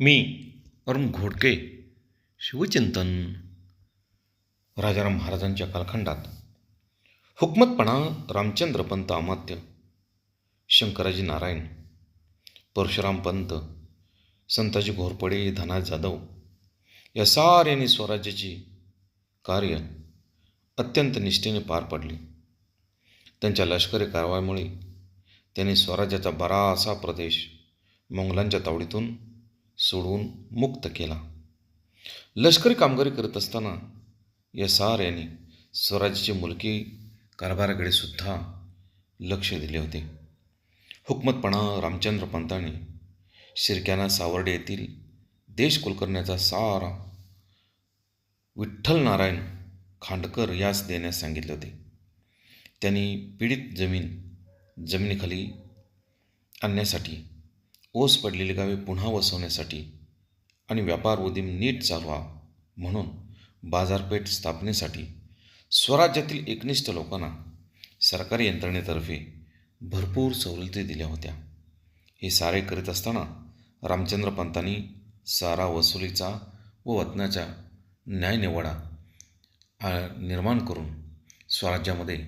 मी अरुण घोडके शिवचिंतन राजाराम महाराजांच्या कालखंडात. हुकमतपणा रामचंद्र पंत अमात्य शंकराजी नारायण परशुराम पंत संताजी घोरपडे धना जाधव या साऱ्यांनी स्वराज्याची कार्य अत्यंत निष्ठेने पार पडली. त्यांच्या लष्करी कारवाईमुळे त्यांनी स्वराज्याचा बराचसा प्रदेश मोंगलांच्या तावडीतून सोडवून मुक्त केला. लष्करी कामगिरी करत असताना या साऱ्यांनी स्वराज्याचे मुलकी कारभाराकडे सुद्धा लक्ष दिले होते. हुकमतपणा रामचंद्र पंताने शिरक्याना सावर्डे येथील देश कुलकर्ण्याचा सारा विठ्ठल नारायण खांडकर यास देण्यास सांगितले होते. त्यांनी पीडित जमीन जमिनीखाली आणण्यासाठी ओस पडलेली गावे पुन्हा वसवण्यासाठी आणि व्यापार उदीम नीट चालवा म्हणून बाजारपेठ स्थापनेसाठी स्वराज्यातील एकनिष्ठ लोकांना सरकारी यंत्रणेतर्फे भरपूर सवलती दिल्या होत्या. हे सारे करीत असताना रामचंद्र पंतांनी सारा वसुलीचा व वतनाचा न्यायनिवाडा आ- निर्माण करून स्वराज्यामध्ये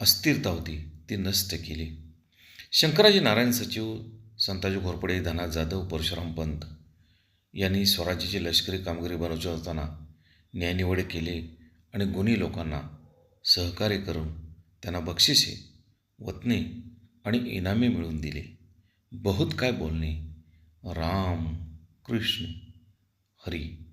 अस्थिरता होती ती नष्ट केली. शंकराजी नारायण सचिव संताजी घोरपडे धना जाधव परशुराम पंत यांनी स्वराज्याची लष्करी कामगिरी बनवत असताना न्यायनिवडे केले आणि गुन्हे लोकांना सहकार्य करून त्यांना बक्षिसे वतने आणि इनामे मिळवून दिले. बहुत काय बोलणे राम कृष्ण हरी.